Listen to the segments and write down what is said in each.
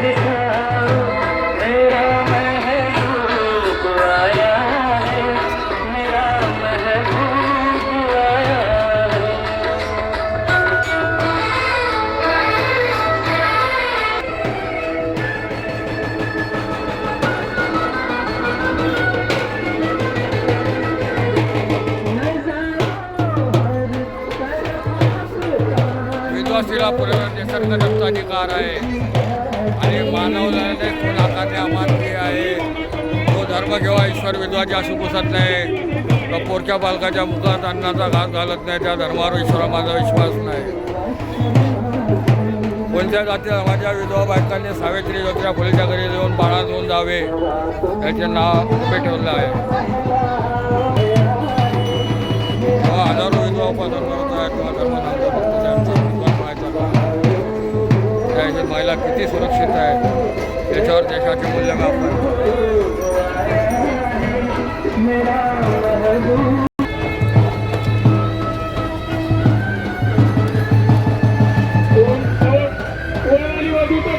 बरसाओ मेरा है अधिकार आहे आणि खून आकारणे अमानवी आहे तो धर्म किंवा ईश्वर विद्वाची असू पुसत नाही तो पोरक्या बालकाच्या मुखात अन्नाचा घास घालत नाही त्या धर्मावर ईश्वर माझा विश्वास नाही कोणत्या जाती धर्माच्या विधवा बायकांनी सावित्री ज्योतिरा फुलेच्या घरी जाऊन बाळा घेऊन जावे याचे नाव पेटवलं आहे हजारो विधवा उपासन करत आहेत तेव्हा धर्मधाम त्यांचा महिला किती सुरक्षित आहे याच्यावर देशाचे मूल्यमापन कोणी वधूचा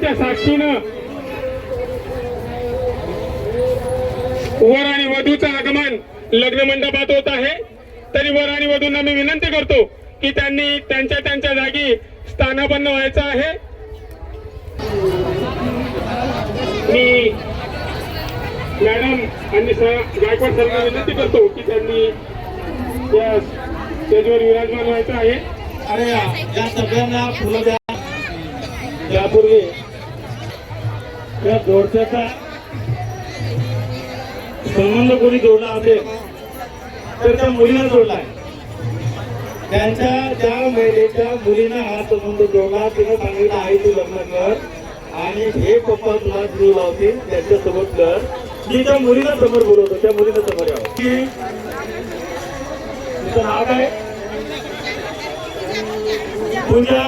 सर्वांच्या साक्षीनं वर आणि वधूचं आगमन लग्न मंडपात होत आहे. तरी वर आणि वधूंना मी विनंती करतो की त्यांनी त्यांच्या त्यांच्या जागी स्थानापन्न व्हायचं आहे. मी मॅडम आणि गायकवाड सरला विनंती करतो की त्यांनी या स्टेजवर विराजमान व्हायचं आहे. अरे या या सगळ्यांना फुलं द्या. यापूर्वी या जोडप्याचा संबंध कोणी जोडला असेल तर त्या मुलीला जोडलाय त्यांच्या त्या महिलेच्या मुलीनं हा संबंध जोडला तिनं सांगितलं आई तू लग्न कर आणि हे पप्पा तुला जीव लावतील त्यांच्यासोबत कर. मी त्या मुलीला समोर बोलवतो त्या मुलीला समोर यावं. तिचं नाव काय? पूजा.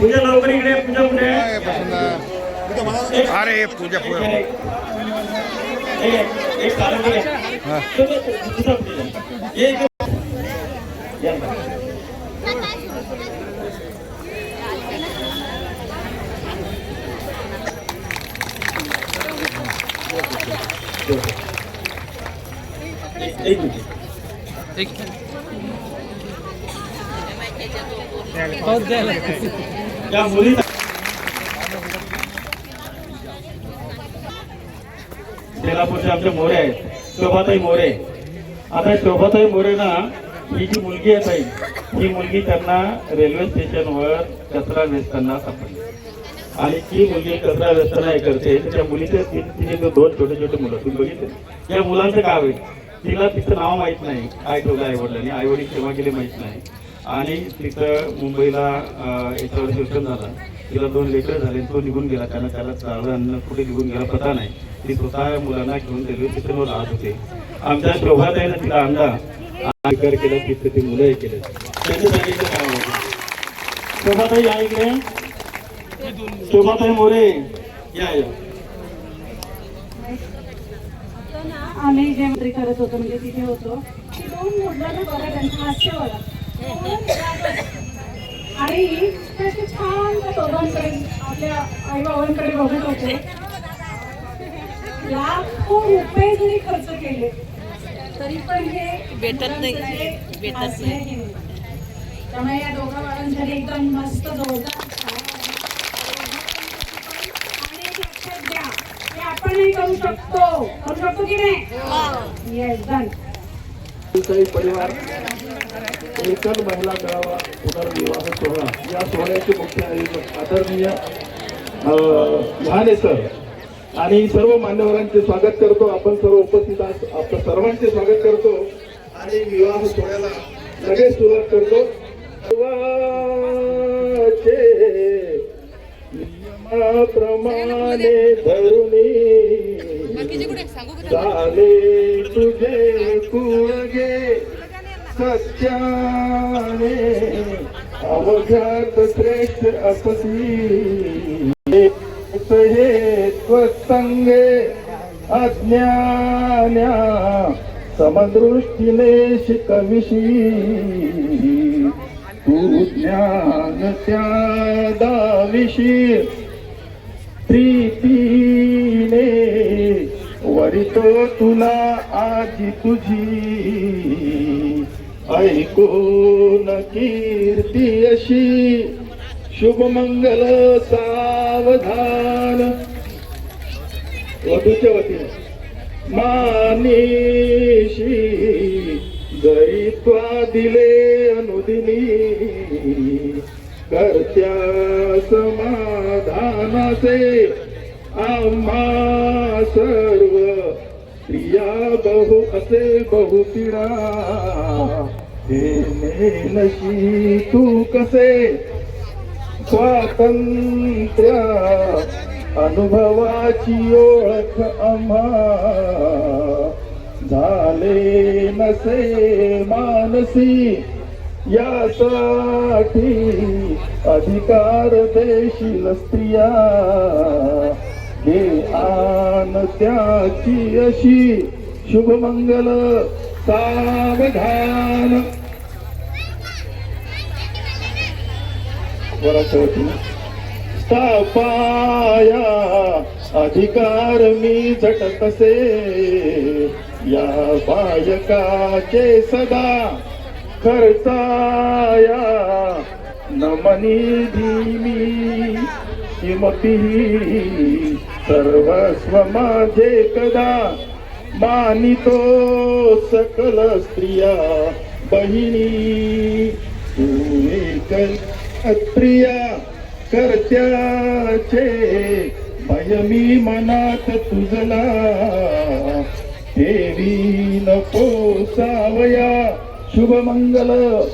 पूजा लवकर इकडे पूजा कुठे आहे? अरे पूजा पूजा एक एक कारण घ्या. तो- तो- तो- दुसरा पूजा. एक या. एक एक मिनिट या मुली बेलापूरचे आमचे मोरे आहेत. शोभाताई मोरे. आता शोभाताई मोरे ना ही जी मुलगी आहे ताई ही मुलगी त्यांना रेल्वे स्टेशनवर कचरा वेचताना सापडली. आणि ती मुलगी कचरा वेचताना हे करते. त्या मुलीचे तीन तिचे जो दोन छोटे छोटे मुलं तुम्ही बघितले. या मुलांचं काय होईल तिला तिचं नाव माहीत नाही. काय ठेवलं आई वडिलांनी. आई वडील सेवा केली माहीत नाही. आणि तिथं मुंबईला याच्यावर शिक्षण झालं. तिला दोन लेकर झाले. तो निघून गेला. कारण त्याला चाललं अन्न कुठे निघून गेला पता नाही. ती स्वतः मुलांना घेऊन रेल्वे स्टेशनवर राहत होते. आमच्या शोभाताईनं तिला आणला स्वीकार केला तिथं ती मुलं हे केले त्यांचं सांगितलं काय होतं. शोभाताई या इकडे. शोभाताई मोरे या या. आम्ही जे मंत्री करत होतो म्हणजे तिथे होतो. दोन मुलांना बघा त्यांचं हास्य आणि त्याचे छान त्या आपल्या आई बाबांकडे बघत होते. लाखो रुपये जरी खर्च केले. तरी पण हे भेटत नाही. हे भेटत नाही. हे. त्यामुळे या दोघा बाळांसाठी एकदम मस्त जोरदार हे आपणही करू शकतो. करू शकतो की नाही? येस डन काही परिवार एकल महिला मेळावा पुनर्विवाह सोहळा. या सोहळ्याचे मुख्य आयोजक आदरणीय लहाने सर आणि सर्व मान्यवरांचे स्वागत करतो. आपण सर्व उपस्थित आहात. आपलं सर्वांचे स्वागत करतो. आणि विवाह सोहळ्याला लगेच सुरुवात करतो. प्रमाणे नियमाप्रमाणे धरुणी झाले तुझे कुळगे सत्याने अवघात श्रेष्ठ असती. हे त्वसंगे अज्ञान्या समदृष्टीने शिकविशी तू ज्ञान त्यादाविषी प्रीतीने वरितो तुला आजी तुझी। ऐकून कीर्ती अशी। शुभमंगल सावधान. वधूच्या वतीने. मानिशी जरी दिले अनुदिनी. करत्या समाधानाचे आम्हा सर्व प्रिया बहु असे बहुपिडा हे नशी तू कसे स्वातंत्र्य अनुभवाची ओळख आम्हा. झाले नसे मानसी यासाठी अधिकार देशील स्त्रिया. हे आन त्याची अशी शुभमंगल सावधान. वराच्या वतीने स्थापाया अधिकार मी झटकसे. या बायकाचे सदा खर्चाया नमनी धीमी. किमपी सर्वस्व माझे कदा मानितो सकल स्त्रिया बहिणी. तू प्रिया करत्याचे भयमी मनात तुझला. देवी नको सावया शुभमंगल.